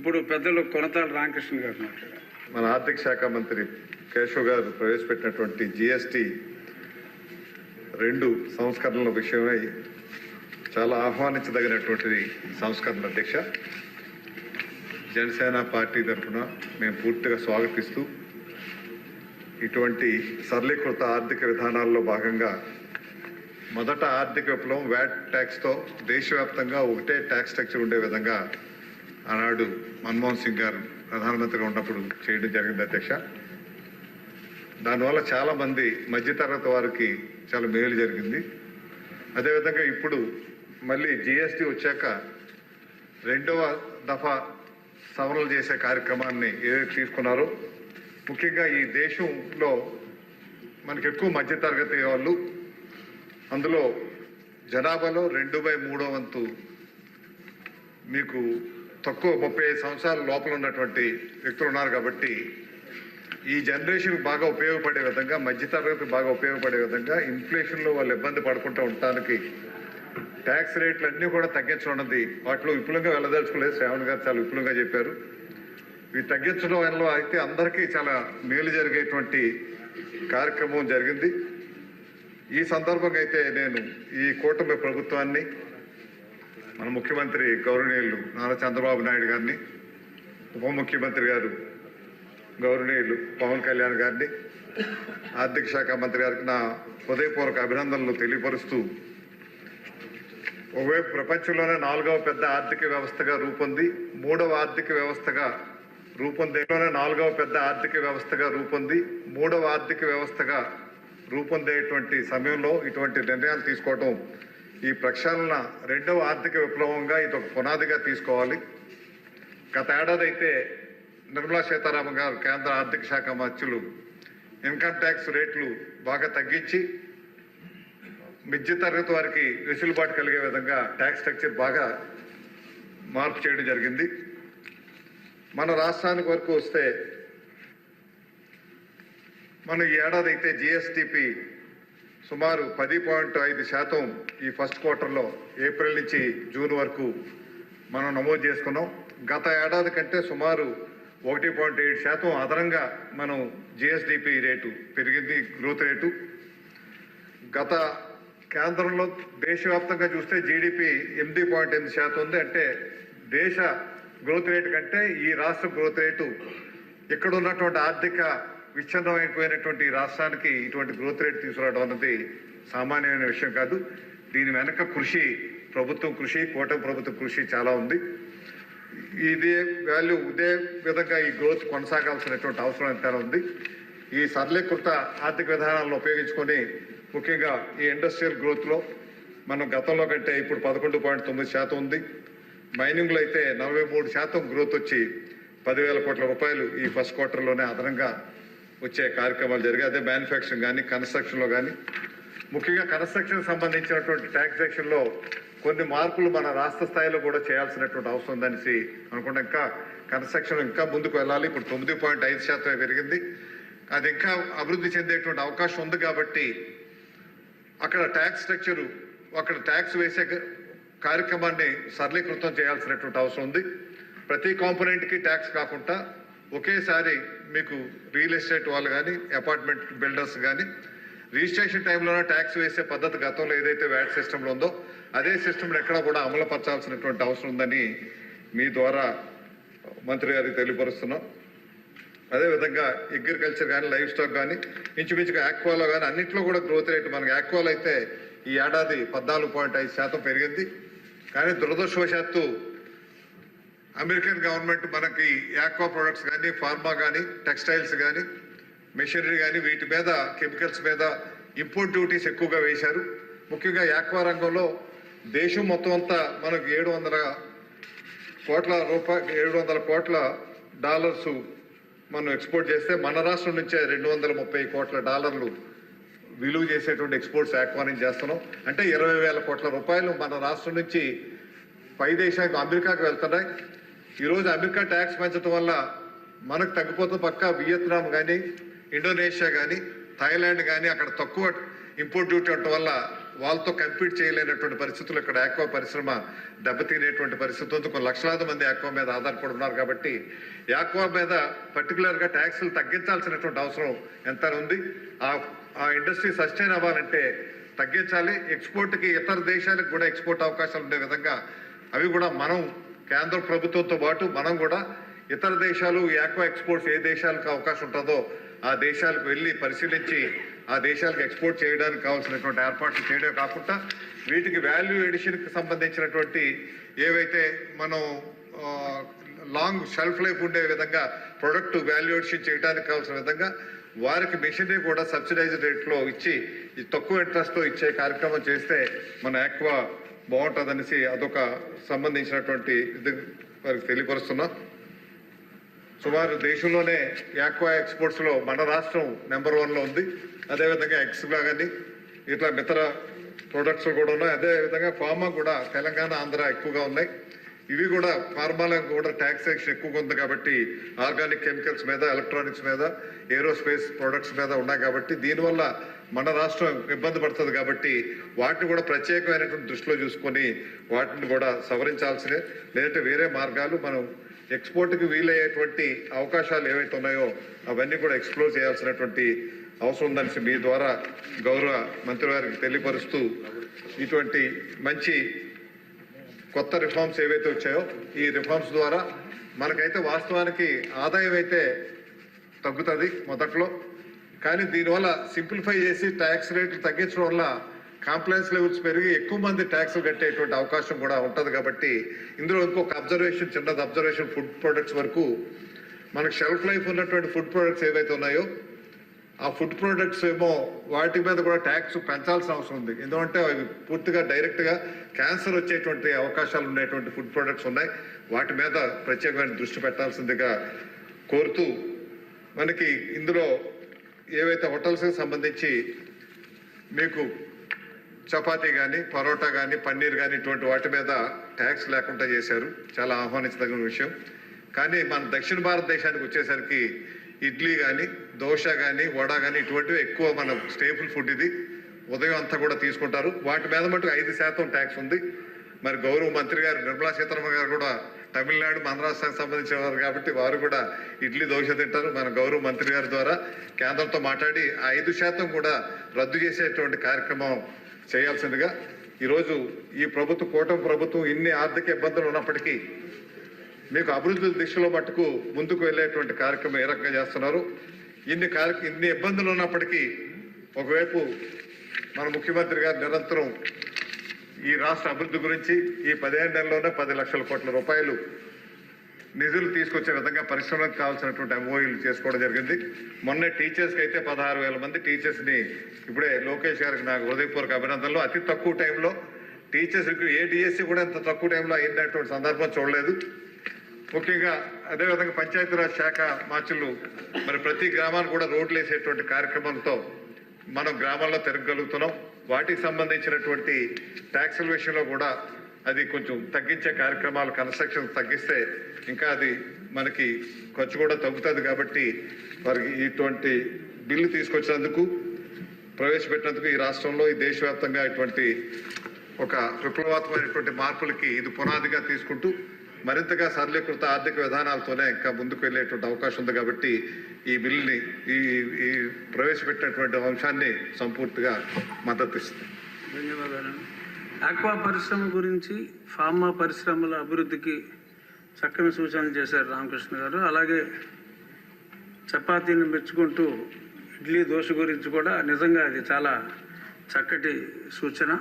ఇప్పుడు పెద్దలు కొనతాల రామకృష్ణ గారు మాట్లాడారు. మన ఆర్థిక శాఖ మంత్రి కేశవ్ గారు ప్రవేశపెట్టినటువంటి జిఎస్టి రెండు సంస్కరణల విషయమై చాలా ఆహ్వానించదగినటువంటి సంస్కరణ అధ్యక్ష. జనసేన పార్టీ తరఫున మేము పూర్తిగా స్వాగతిస్తూ ఇటువంటి సరళీకృత ఆర్థిక విధానాల్లో భాగంగా మొదట ఆర్థిక విప్లవం వ్యాట్ ట్యాక్స్తో దేశవ్యాప్తంగా ఒకటే ట్యాక్స్ స్ట్రక్చర్ ఉండే విధంగా ఆనాడు మన్మోహన్ సింగ్ గారు ప్రధానమంత్రిగా ఉన్నప్పుడు చేయడం జరిగింది అధ్యక్ష. దానివల్ల చాలామంది మధ్యతరగతి వారికి చాలా మేలు జరిగింది. అదేవిధంగా ఇప్పుడు మళ్ళీ జిఎస్టి వచ్చాక రెండవ దఫా సవరణలు చేసే కార్యక్రమాన్ని ఏదైతే తీసుకున్నారో ముఖ్యంగా ఈ దేశంలో మనకి ఎక్కువ మధ్యతరగతి వాళ్ళు అందులో జనాభాలో రెండు బై మూడో వంతు మీకు తక్కువ ముప్పై ఐదు సంవత్సరాల లోపల ఉన్నటువంటి వ్యక్తులు ఉన్నారు కాబట్టి ఈ జనరేషన్ బాగా ఉపయోగపడే విధంగా మధ్యతరగతి బాగా ఉపయోగపడే విధంగా ఇన్ఫ్లేషన్లో వాళ్ళు ఇబ్బంది పడకుండా ఉండటానికి ట్యాక్స్ రేట్లు అన్నీ కూడా తగ్గించనున్నది వాటిలో విపులంగా వెళ్ళదలుచుకోలేదు. శ్రావణ్ గారు చాలా విపులంగా చెప్పారు. ఇవి తగ్గించడం వల్ల అయితే అందరికీ చాలా మేలు జరిగేటువంటి కార్యక్రమం జరిగింది. ఈ సందర్భంగా అయితే నేను ఈ కూటమి ప్రభుత్వాన్ని మన ముఖ్యమంత్రి గౌరవనీయులు నారా చంద్రబాబు నాయుడు గారిని ఉప ముఖ్యమంత్రి గారు గౌరవనీయులు పవన్ కళ్యాణ్ గారిని ఆర్థిక శాఖ మంత్రి గారికి నా హృదయపూర్వక అభినందనలు తెలియపరుస్తూ ఒకవైపు ప్రపంచంలోనే నాలుగవ పెద్ద ఆర్థిక వ్యవస్థగా రూపొంది మూడవ ఆర్థిక వ్యవస్థగా రూపొందేలోనే నాలుగవ పెద్ద ఆర్థిక వ్యవస్థగా రూపొంది మూడవ ఆర్థిక వ్యవస్థగా రూపొందేటువంటి సమయంలో ఇటువంటి నిర్ణయాలు తీసుకోవటం ఈ ప్రక్షాళన రెండవ ఆర్థిక విప్లవంగా ఇది ఒక పునాదిగా తీసుకోవాలి. గత ఏడాది అయితే నిర్మలా సీతారామన్ గారు కేంద్ర ఆర్థిక శాఖ మంత్రులు ఇన్కమ్ ట్యాక్స్ రేట్లు బాగా తగ్గించి మధ్య తరగతి వారికి వెసులుబాటు కలిగే విధంగా ట్యాక్స్ స్ట్రక్చర్ బాగా మార్పు చేయడం జరిగింది. మన రాష్ట్రానికి వరకు వస్తే మనం ఈ ఏడాది అయితే జిఎస్టిపి సుమారు పది పాయింట్ ఐదు శాతం ఈ ఫస్ట్ క్వార్టర్లో ఏప్రిల్ నుంచి జూన్ వరకు మనం నమోదు చేసుకున్నాం. గత ఏడాది కంటే సుమారు ఒకటి పాయింట్ ఏడు శాతం అదనంగా మనం జిఎస్డిపి రేటు పెరిగింది గ్రోత్ రేటు. గత కేంద్రంలో దేశవ్యాప్తంగా చూస్తే జీడిపి ఎనిమిది పాయింట్ ఎనిమిది శాతం ఉంది. అంటే దేశ గ్రోత్ రేటు కంటే ఈ రాష్ట్ర గ్రోత్ రేటు ఇక్కడ ఉన్నటువంటి ఆర్థిక విచ్ఛిన్నమైపోయినటువంటి రాష్ట్రానికి ఇటువంటి గ్రోత్ రేట్ తీసుకురావడం అన్నది సామాన్యమైన విషయం కాదు. దీని వెనక కృషి ప్రభుత్వం కృషి కూటమి ప్రభుత్వ కృషి చాలా ఉంది. ఇదే వాల్యూ ఇదే విధంగా ఈ గ్రోత్ కొనసాగాల్సినటువంటి అవసరం ఎంతైనా ఉంది. ఈ సరళీకృత ఆర్థిక విధానాలను ఉపయోగించుకొని ముఖ్యంగా ఈ ఇండస్ట్రియల్ గ్రోత్లో మనం గతంలో కంటే ఇప్పుడు పదకొండు పాయింట్ తొమ్మిది శాతం ఉంది. మైనింగ్లో అయితే నలభై మూడు శాతం గ్రోత్ వచ్చి పదివేల కోట్ల రూపాయలు ఈ ఫస్ట్ క్వార్టర్లోనే అదనంగా వచ్చే కార్యక్రమాలు జరిగాయి. అదే మ్యానుఫ్యాక్చరింగ్ కానీ కన్స్ట్రక్షన్లో కానీ ముఖ్యంగా కన్స్ట్రక్షన్ సంబంధించినటువంటి ట్యాక్సేషన్లో కొన్ని మార్పులు మన రాష్ట్ర స్థాయిలో కూడా చేయాల్సినటువంటి అవసరం ఉందనేసి అనుకుంటే. ఇంకా కన్స్ట్రక్షన్ ఇంకా ముందుకు వెళ్ళాలి. ఇప్పుడు తొమ్మిది పాయింట్ ఐదు శాతం పెరిగింది. అది ఇంకా అభివృద్ధి చెందేటువంటి అవకాశం ఉంది కాబట్టి అక్కడ ట్యాక్స్ స్ట్రక్చరు అక్కడ ట్యాక్స్ వేసే కార్యక్రమాన్ని సరళీకృతం చేయాల్సినటువంటి అవసరం ఉంది. ప్రతి కాంపోనెంట్కి ట్యాక్స్ కాకుండా ఒకేసారి మీకు రియల్ ఎస్టేట్ వాళ్ళు కానీ అపార్ట్మెంట్ బిల్డర్స్ కానీ రిజిస్ట్రేషన్ టైంలోనే ట్యాక్స్ వేసే పద్ధతి గతంలో ఏదైతే వ్యాట్ సిస్టంలో ఉందో అదే సిస్టమ్ ఎక్కడ కూడా అమలుపరచాల్సినటువంటి అవసరం ఉందని మీ ద్వారా మంత్రి గారికి తెలియపరుస్తున్నాం. అదేవిధంగా అగ్రికల్చర్ కానీ లైఫ్ స్టాక్ కానీ ఇంచుమించుగా యాక్వాలో కానీ అన్నింటిలో కూడా గ్రోత్ రేట్ మనకి యాక్వాలో అయితే ఈ ఏడాది పద్నాలుగు పాయింట్ ఐదు శాతం పెరిగింది. కానీ దురదృష్టవశాత్తు అమెరికన్ గవర్నమెంట్ మనకి ఆక్వా ప్రొడక్ట్స్ కానీ ఫార్మా కానీ టెక్స్టైల్స్ కానీ మెషినరీ కానీ వీటి మీద కెమికల్స్ మీద ఇంపోర్ట్ డ్యూటీస్ ఎక్కువగా వేశారు. ముఖ్యంగా ఆక్వా రంగంలో దేశం మొత్తం అంతా మనకు ఏడు వందల కోట్ల రూపాయ ఏడు వందల కోట్ల డాలర్స్ మనం ఎక్స్పోర్ట్ చేస్తే మన రాష్ట్రం నుంచే రెండు వందల ముప్పై కోట్ల డాలర్లు విలువ చేసేటువంటి ఎక్స్పోర్ట్స్ యాక్వా నుంచి చేస్తున్నాం. అంటే ఇరవై వేల కోట్ల రూపాయలు మన రాష్ట్రం నుంచి పై దేశానికి అమెరికాకు వెళ్తున్నాయి. ఈరోజు అమెరికా ట్యాక్స్ పెంచడం వల్ల మనకు తగ్గిపోతుంది పక్క వియత్నాం కానీ ఇండోనేషియా కానీ థాయిలాండ్ కానీ అక్కడ తక్కువ ఇంపోర్ట్ డ్యూటీ ఉండటం వల్ల వాళ్ళతో కంపీట్ చేయలేనటువంటి పరిస్థితులు ఇక్కడ ఆక్వా పరిశ్రమ దెబ్బతినేటువంటి పరిస్థితి ఉంది. కొన్ని లక్షలాది మంది ఆక్వా మీద ఆధారపడి ఉన్నారు కాబట్టి ఆక్వా మీద పర్టికులర్గా ట్యాక్సులు తగ్గించాల్సినటువంటి అవసరం ఎంత ఉంది. ఆ ఆ ఇండస్ట్రీ సస్టైన్ అవ్వాలంటే తగ్గించాలి. ఎక్స్పోర్ట్కి ఇతర దేశాలకు కూడా ఎక్స్పోర్ట్ అవకాశాలు ఉండే విధంగా అవి కూడా మనం కేంద్ర ప్రభుత్వంతో పాటు మనం కూడా ఇతర దేశాలు యాక్వా ఎక్స్పోర్ట్స్ ఏ దేశాలకు అవకాశం ఉంటుందో ఆ దేశాలకు వెళ్ళి పరిశీలించి ఆ దేశాలకు ఎక్స్పోర్ట్ చేయడానికి కావాల్సినటువంటి ఏర్పాట్లు చేయడమే కాకుండా వీటికి వాల్యూ ఎడిషన్కి సంబంధించినటువంటి ఏవైతే మనం లాంగ్ షెల్ఫ్ లైఫ్ ఉండే విధంగా ప్రొడక్ట్ వాల్యూ ఎడిషన్ చేయడానికి కావాల్సిన విధంగా వారికి మిషనరీ కూడా సబ్సిడైజ్డ్ రేట్లో ఇచ్చి తక్కువ ఇంట్రెస్ట్తో ఇచ్చే కార్యక్రమం చేస్తే మన ఆక్వా బాగుంటుందనేసి అదొక సంబంధించినటువంటి ఇది వారికి తెలియపరుస్తున్నాం. సుమారు దేశంలోనే యాక్వా ఎక్స్పోర్ట్స్లో మన రాష్ట్రం నెంబర్ వన్లో ఉంది. అదేవిధంగా ఎక్స్గా కానీ ఇట్లా ఇతర ప్రొడక్ట్స్ కూడా ఉన్నాయి. అదేవిధంగా ఫార్మా కూడా తెలంగాణ ఆంధ్ర ఎక్కువగా ఉన్నాయి. ఇవి కూడా ఫార్మాలకు కూడా ట్యాక్సేషన్ ఎక్కువగా ఉంది కాబట్టి ఆర్గానిక్ కెమికల్స్ మీద ఎలక్ట్రానిక్స్ మీద ఏరోస్పేస్ ప్రొడక్ట్స్ మీద ఉన్నాయి కాబట్టి దీనివల్ల మన రాష్ట్రం ఇబ్బంది పడుతుంది కాబట్టి వాటిని కూడా ప్రత్యేకమైనటువంటి దృష్టిలో చూసుకొని వాటిని కూడా సవరించాల్సినే లేదంటే వేరే మార్గాలు మనం ఎక్స్పోర్ట్కి వీలయ్యేటువంటి అవకాశాలు ఏవైతే ఉన్నాయో అవన్నీ కూడా ఎక్స్ప్లోర్ చేయాల్సినటువంటి అవసరం ఉందని మీ ద్వారా గౌరవ మంత్రి గారికి తెలియపరుస్తూ ఇటువంటి మంచి కొత్త రిఫార్మ్స్ ఏవైతే వచ్చాయో ఈ రిఫార్మ్స్ ద్వారా మనకైతే వాస్తవానికి ఆదాయం అయితే తగ్గుతుంది మొదట్లో. కానీ దీనివల్ల సింప్లిఫై చేసి ట్యాక్స్ రేట్లు తగ్గించడం వల్ల కాంప్లైన్స్ లెవెల్స్ పెరిగి ఎక్కువ మంది ట్యాక్స్ కట్టేటువంటి అవకాశం కూడా ఉంటుంది కాబట్టి ఇందులో ఇంకొక అబ్జర్వేషన్ చిన్నది అబ్జర్వేషన్ ఫుడ్ ప్రొడక్ట్స్ వరకు మనకు షెల్ఫ్ లైఫ్ ఉన్నటువంటి ఫుడ్ ప్రొడక్ట్స్ ఏవైతే ఉన్నాయో ఆ ఫుడ్ ప్రొడక్ట్స్ ఏమో వాటి మీద కూడా ట్యాక్స్ పెంచాల్సిన అవసరం ఉంది. ఎందుకంటే అవి పూర్తిగా డైరెక్ట్గా క్యాన్సర్ వచ్చేటువంటి అవకాశాలు ఉండేటువంటి ఫుడ్ ప్రొడక్ట్స్ ఉన్నాయి. వాటి మీద ప్రత్యేకమైన దృష్టి పెట్టాల్సిందిగా కోరుతూ మనకి ఇందులో ఏవైతే హోటల్స్కి సంబంధించి మీకు చపాతీ కానీ పరోటా కానీ పన్నీర్ కానీ ఇటువంటి వాటి మీద ట్యాక్స్ లేకుండా చేశారు. చాలా ఆహ్వానించదగిన విషయం. కానీ మన దక్షిణ భారతదేశానికి వచ్చేసరికి ఇడ్లీ కానీ దోశ కానీ వడ కానీ ఇటువంటివి ఎక్కువ మన స్టేబుల్ ఫుడ్ ఇది. ఉదయం అంతా కూడా తీసుకుంటారు. వాటి మీద మటుకు ఐదు శాతం ట్యాక్స్ ఉంది. మరి గౌరవ మంత్రి గారు నిర్మలా సీతారామన్ గారు కూడా తమిళనాడు మన రాష్ట్రానికి సంబంధించిన వారు కాబట్టి వారు కూడా ఇడ్లీ దోశ తింటారు. మన గౌరవ మంత్రి గారి ద్వారా కేంద్రంతో మాట్లాడి ఆ ఐదు శాతం కూడా రద్దు చేసేటువంటి కార్యక్రమం చేయాల్సిందిగా ఈరోజు ఈ ప్రభుత్వ కూటమి ప్రభుత్వం ఇన్ని ఆర్థిక ఇబ్బందులు ఉన్నప్పటికీ మీకు అభివృద్ధి దిశలో మట్టుకు ముందుకు వెళ్ళేటువంటి కార్యక్రమం ఏ రకంగా చేస్తున్నారు? ఇన్ని కార్య ఇన్ని ఇబ్బందులు ఉన్నప్పటికీ ఒకవైపు మన ముఖ్యమంత్రి గారు నిరంతరం ఈ రాష్ట్ర అభివృద్ధి గురించి ఈ పదిహేను నెలల్లోనే పది లక్షల కోట్ల రూపాయలు నిధులు తీసుకొచ్చే విధంగా పరిశ్రమలకు కావాల్సినటువంటి ఎంఓయూలు చేసుకోవడం జరిగింది. మొన్న టీచర్స్కి అయితే పదహారు వేల మంది టీచర్స్ని ఇప్పుడే లోకేష్ గారికి నాకు హృదయపూర్వక అభినందనలు. అతి తక్కువ టైంలో టీచర్స్కి ఏ డిఎస్సి కూడా ఇంత తక్కువ టైంలో అయినటువంటి సందర్భం చూడలేదు. ముఖ్యంగా అదేవిధంగా పంచాయతీరాజ్ శాఖ మార్చులు మరి ప్రతి గ్రామానికి కూడా రోడ్లు వేసేటువంటి కార్యక్రమంతో మనం గ్రామాల్లో తిరగలుగుతున్నాం. వాటికి సంబంధించినటువంటి ట్యాక్సుల విషయంలో కూడా అది కొంచెం తగ్గించే కార్యక్రమాలు కన్స్ట్రక్షన్ తగ్గిస్తే ఇంకా అది మనకి ఖర్చు కూడా తగ్గుతుంది కాబట్టి వారికి ఇటువంటి బిల్లు తీసుకొచ్చినందుకు ప్రవేశపెట్టినందుకు ఈ రాష్ట్రంలో ఈ దేశవ్యాప్తంగా ఇటువంటి ఒక విప్లవాత్మకమైనటువంటి మార్పులకి ఇది పునాదిగా తీసుకుంటూ మరింతగా సరళీకృత ఆర్థిక విధానాలతోనే ఇంకా ముందుకు వెళ్ళేటువంటి అవకాశం ఉంది కాబట్టి ఈ బిల్లుని ఈ ఈ ప్రవేశపెట్టినటువంటి అంశాన్ని సంపూర్తిగా మద్దతు ఇస్తుంది. ధన్యవాదాలు. ఆక్వా పరిశ్రమ గురించి ఫార్మా పరిశ్రమల అభివృద్ధికి చక్కని సూచనలు చేశారు రామకృష్ణ గారు. అలాగే చపాతీని మెచ్చుకుంటూ ఇడ్లీ దోశ గురించి కూడా నిజంగా అది చాలా చక్కటి సూచన.